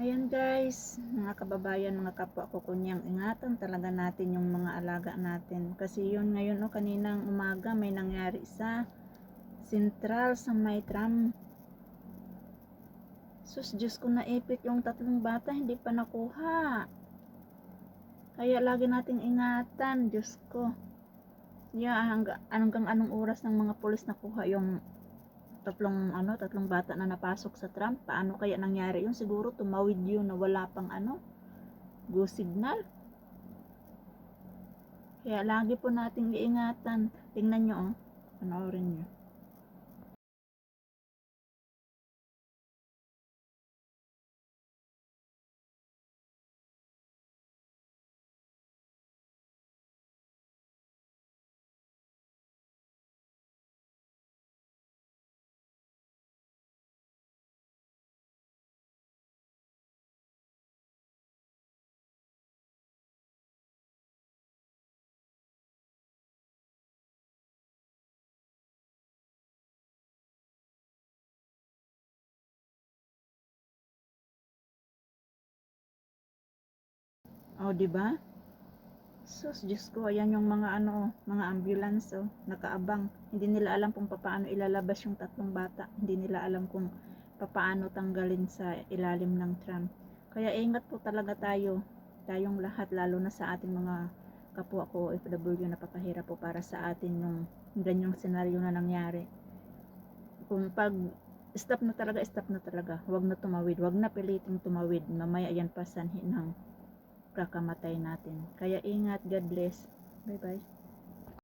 Ayan guys, mga kababayan, mga kapwa ko kunyang, ingatan talaga natin yung mga alaga natin. Kasi yun ngayon, no, kaninang umaga may nangyari sa Central sa may tram. Sus, Diyos ko naipit yung tatlong bata, hindi pa nakuha. Kaya lagi nating ingatan, Diyos ko. Yeah, hanggang, hanggang anong oras ng mga pulis nakuha yung tatlong ano, tatlong bata na napasok sa tram. Paano kaya nangyari yun? Siguro tumawid yun na wala pang ano, go signal. Kaya lagi po nating iingatan. Tingnan nyo, oh. Panoorin nyo. Oh, di ba? Sus, Diyos ko, ayan yung mga ano, mga ambulance, oh, nakaabang. Hindi nila alam kung paano ilalabas yung tatlong bata. Hindi nila alam kung paano tanggalin sa ilalim ng tram. Kaya ingat po talaga tayo, tayong lahat, lalo na sa ating mga kapwa ko, OFW, napakahirap po para sa atin yung ganyang senaryo na nangyari. Kung pag stop na talaga, stop na talaga. Huwag na tumawid, huwag na piliting tumawid. Mamaya yan pa sanhi ng kakamatay natin. Kaya ingat, God bless. Bye-bye.